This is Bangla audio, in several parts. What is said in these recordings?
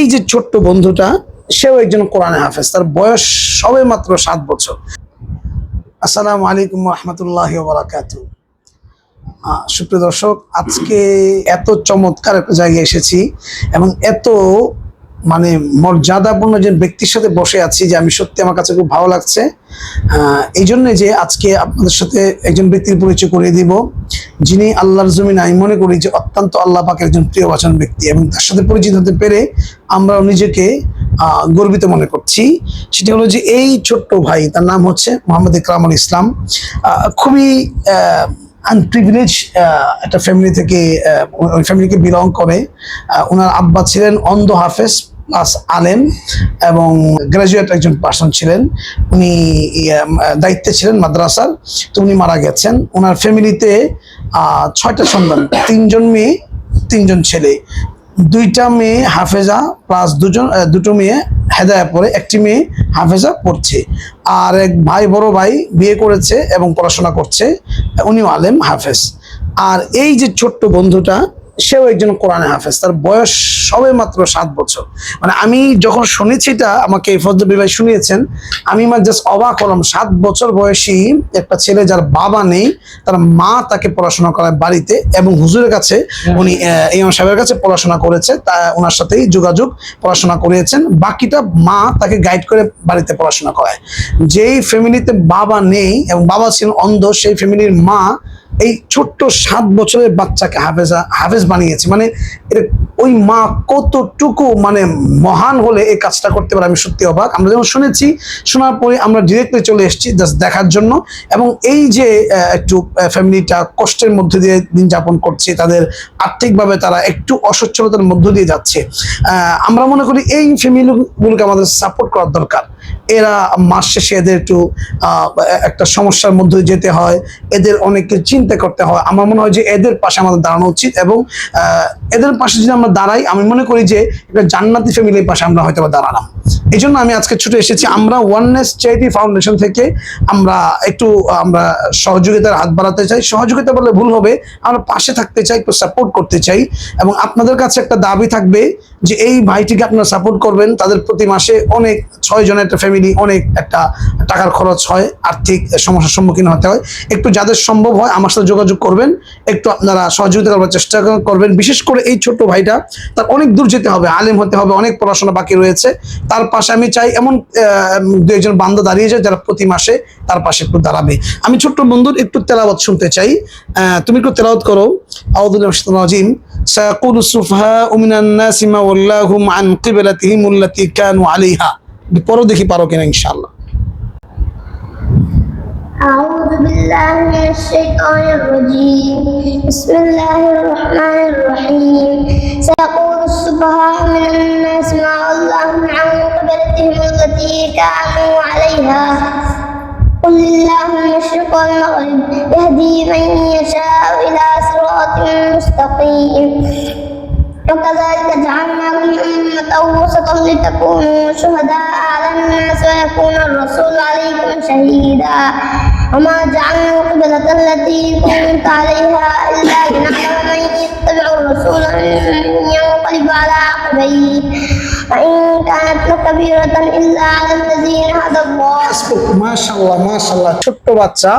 এই যে ছোট্ট বন্ধুটা, সেও একজন কোরআনে হাফেজ। তার বয়স সবে মাত্র সাত বছর। আসসালামু আলাইকুম রহমতুল্লাহ বারাকাতু সুপ্রিয় দর্শক, আজকে এত চমৎকার একটা জায়গায় এসেছি এবং এত মানে মর্যাদাপূর্ণ যে ব্যক্তির সাথে বসে আছি যে আমি সত্যি আমার কাছে খুব ভালো লাগছে। এই জন্য যে আজকে আপনাদের সাথে একজন ব্যক্তির পরিচয় করিয়ে দিব, যিনি আল্লাহর জমিন আমি মনে করি যে অত্যন্ত আল্লাহ পাকের একজন প্রিয় বাচন ব্যক্তি এবং তার সাথে পরিচিত হতে পেরে আমরা নিজেকে গর্বিত মনে করছি। সেটি হলো যে এই ছোট্ট ভাই, তার নাম হচ্ছে মোহাম্মদ ইকরামুল ইসলাম। খুবই আনপ্রিভিলেজ একটা ফ্যামিলি থেকে ওই ফ্যামিলিকে বিলং করে। ওনার আব্বা ছিলেন অন্ধ হাফেজ প্লাস আলেম এবং গ্রাজুয়েট একজন পার্সন ছিলেন। উনি ইয়ে, দায়িত্বে ছিলেন মাদ্রাসার। তো উনি মারা গেছেন। ওনার ফ্যামিলিতে ছয়টা সন্তান তিনজন মেয়ে তিনজন ছেলে। দুইটা মেয়ে হাফেজা প্লাস দুজন দুটো মেয়ে হেদায়া পড়ে একটি মেয়ে হাফেজা পড়ছে। আর এক ভাই বড় ভাই বিয়ে করেছে এবং পড়াশোনা করছে। উনিও আলেম হাফেজ। আর এই যে ছোট্ট বন্ধুটা সেও একজন কোরআনে হাফেজ। তার বয়স সবে মাত্র সাত বছর। মানে আমি যখন শুনেছি এটা, আমাকে ফজল ভাই শুনিয়েছেন, আমি আমার জাস্ট অবাক হলাম। সাত বছর বয়সী একটা ছেলে যার বাবা নেই, তার মা তাকে পড়াশোনা করায় বাড়িতে এবং হুজুরের কাছে উনি ইমাম সাহেবের কাছে পড়াশোনা করেছে, তা ওনার সাথেই যোগাযোগ পড়াশোনা করিয়েছেন। বাকিটা মা তাকে গাইড করে বাড়িতে পড়াশোনা করায়। যেই ফ্যামিলিতে বাবা নেই এবং বাবা ছিলেন অন্ধ, সেই ফ্যামিলির মা এই ছোট্ট সাত বছরের বাচ্চাকে হাফেজা হাফেজ বানিয়েছে। মানে এটা ওই মা কতটুকু মানে মহান হলে এই কাজটা করতে পারে আমি সত্যি অবাক। আমরা যেমন শুনেছি, শোনার পরে আমরা ডিরেক্টলি চলে এসেছি জাস্ট দেখার জন্য। এবং এই যে একটু ফ্যামিলিটা কষ্টের মধ্যে দিয়ে দিন যাপন করছে, তাদের আর্থিকভাবে তারা একটু অসচ্ছলতার মধ্য দিয়ে যাচ্ছে। আমরা মনে করি এই ফ্যামিলিগুলোকে আমাদের সাপোর্ট করার দরকার। এরা মাস শেষে এদের একটু একটা সমস্যার মধ্যে যেতে হয়, এদের অনেক কিছু চিন্তা করতে হয়। আমার মনে হয় যে এদের পাশে আমাদের দাঁড়ানো উচিত এবং এদের পাশে যদি আমরা দাঁড়াই, আমি মনে করি যে একটা জান্নাতি ফ্যামিলির পাশে আমরা হয়তো দাঁড়ালাম। এই জন্য আমি আজকে ছুটে এসেছি আমরা ওয়াননেস চ্যারিটি ফাউন্ডেশন থেকে। আমরা একটু, আমরা সহযোগিতার হাত বাড়াতে চাই। সহযোগিতা বললে ভুল হবে, আমরা পাশে থাকতে চাই, একটু সাপোর্ট করতে চাই। এবং আপনাদের কাছে একটা দাবি থাকবে যে এই ভাইটিকে আপনারা সাপোর্ট করবেন। তাদের প্রতি মাসে অনেক, ছয় জনের একটা ফ্যামিলি অনেক একটা টাকার খরচ হয়, আর্থিক সমস্যার সম্মুখীন হতে হয়। একটু যাদের সম্ভব হয়, আমার সাথে যোগাযোগ করবেন। একটু আপনারা সহযোগিতা করার চেষ্টা করবেন। বিশেষ করে এই ছোট্ট ভাইটা তার অনেক দূর যেতে হবে আলেম হতে হবে অনেক পড়াশোনা বাকি রয়েছে তার পাশে আমি চাই এমন আহ, দু একজন বান্ধব দাঁড়িয়ে যায় যারা প্রতি মাসে তার পাশে একটু দাঁড়াবে আমি ছোট্ট বন্ধুর একটু তেলাওয়াত শুনতে চাই আহ, তুমি একটু তেলাওয়াত করো আউদুল্লাহ রাজিম سيقول السفهاء من الناس ما ولاهم عن قبلتهم التي كانوا عليها পরও দেখি পারো কিনা ইনশাআল্লাহ أعوذ بالله من الشيطان الرجيم. بسم الله الرحمن الرحيم. سيقول السفهاء من الناس ما ولاهم عن قبلتهم التي كانوا عليها. قل لله المشرق والمغرب يهدي من يشاء إلى صراط مستقيم. وكذلك جعلناكم أمة وسطا لتكونوا شهداء على الناس ويكون الرسول عليكم شهيدا. وما جعلنا القبلة التي كنت عليها إلا لنعلم من يتبع الرسول ممن ينقلب على عقبيه وإن كانت لكبيرة إلا على الذين هدى الله মাশাল্লাহ মাশাল্লাহ ছোট্ট বাচ্চা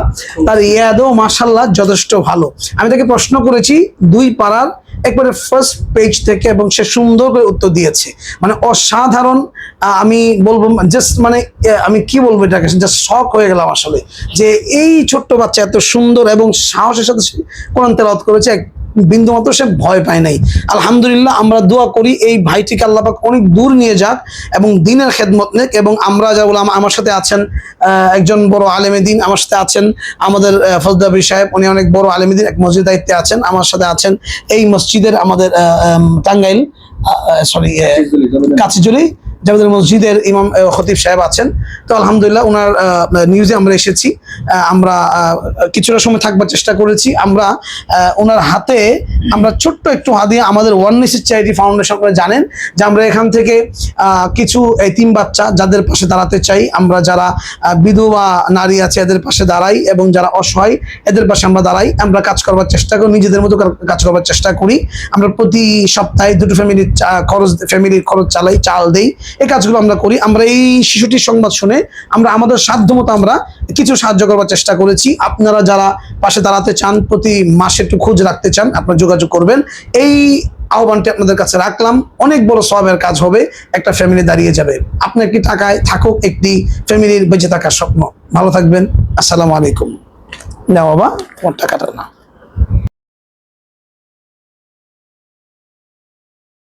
তার ইয়াদও মাশাল্লাহ যথেষ্ট ভালো আমি তাকে প্রশ্ন করেছি দুই পাড়ার একবারে ফার্স্ট পেজ থেকে এবং সে সুন্দর করে উত্তর দিয়েছে মানে অসাধারণ আহ, আমি বলবো জাস্ট মানে আহ, আমি কি বলবো এটাকে জাস্ট শখ হয়ে গেলাম আসলে যে এই ছোট্ট বাচ্চা এত সুন্দর এবং সাহসের সাথে সে কোরআন তেলাওয়াত করেছে এক বিন্দু মাত্র সে ভয় পায় নাই। আলহামদুলিল্লাহ আমরা দোয়া করি এই ভাইটিকে আল্লাহ পাক অনেক দূর নিয়ে যাক এবং দিনের খেদমত নেক এবং আমরা যা বললাম আমার সাথে আছেন একজন বড় আলেমে দিন আমার সাথে আছেন আমাদের ফজদাবি সাহেব উনি অনেক বড় আলেমে দিন এক মসজিদ দায়িত্বে আছেন আমার সাথে আছেন। এই মসজিদের আমাদের টাঙ্গাইল সরি কাছিজুলি জামাতের মসজিদের ইমাম খতিব সাহেব আছেন। তো আলহামদুলিল্লাহ ওনার নিউজে আমরা এসেছি। আমরা কিছুটা সময় থাকবার চেষ্টা করেছি। আমরা ওনার হাতে আমরা ছোট্ট একটু হাদিয়া আমাদের ওয়ান নিসিস চ্যারিটি ফাউন্ডেশন করে জানেন যে আমরা এখান থেকে কিছু এতিম বাচ্চা যাদের পাশে দাঁড়াতে চাই, আমরা যারা বিধবা নারী আছে এদের পাশে দাঁড়াই এবং যারা অসহায় এদের পাশে আমরা দাঁড়াই। আমরা কাজ করবার চেষ্টা করি, নিজেদের মতো কাজ করবার চেষ্টা করি। আমরা প্রতি সপ্তাহে দুটো ফ্যামিলির খরচ ফ্যামিলির খরচ চালাই, চাল দেই। এই কাজগুলো আমরা করি। আমরা এই শিশুটির সংবাদ শুনে আমরা আমাদের সাধ্যমতো আমরা কিছু সাহায্য করবার চেষ্টা করেছি। আপনারা যারা পাশে দাঁড়াতে চান, প্রতি মাসে একটু খোঁজ রাখতে চান, আপনারা যোগাযোগ করবেন। এই আহ্বানটি আপনাদের কাছে রাখলাম। অনেক বড় সবের কাজ হবে, একটা ফ্যামিলি দাঁড়িয়ে যাবে। আপনার কি টাকায় থাকুক, একটি ফ্যামিলির বেঁচে থাকার স্বপ্ন। ভালো থাকবেন। আসসালামু আলাইকুম। না বাবা, তোমার টাকাটা না।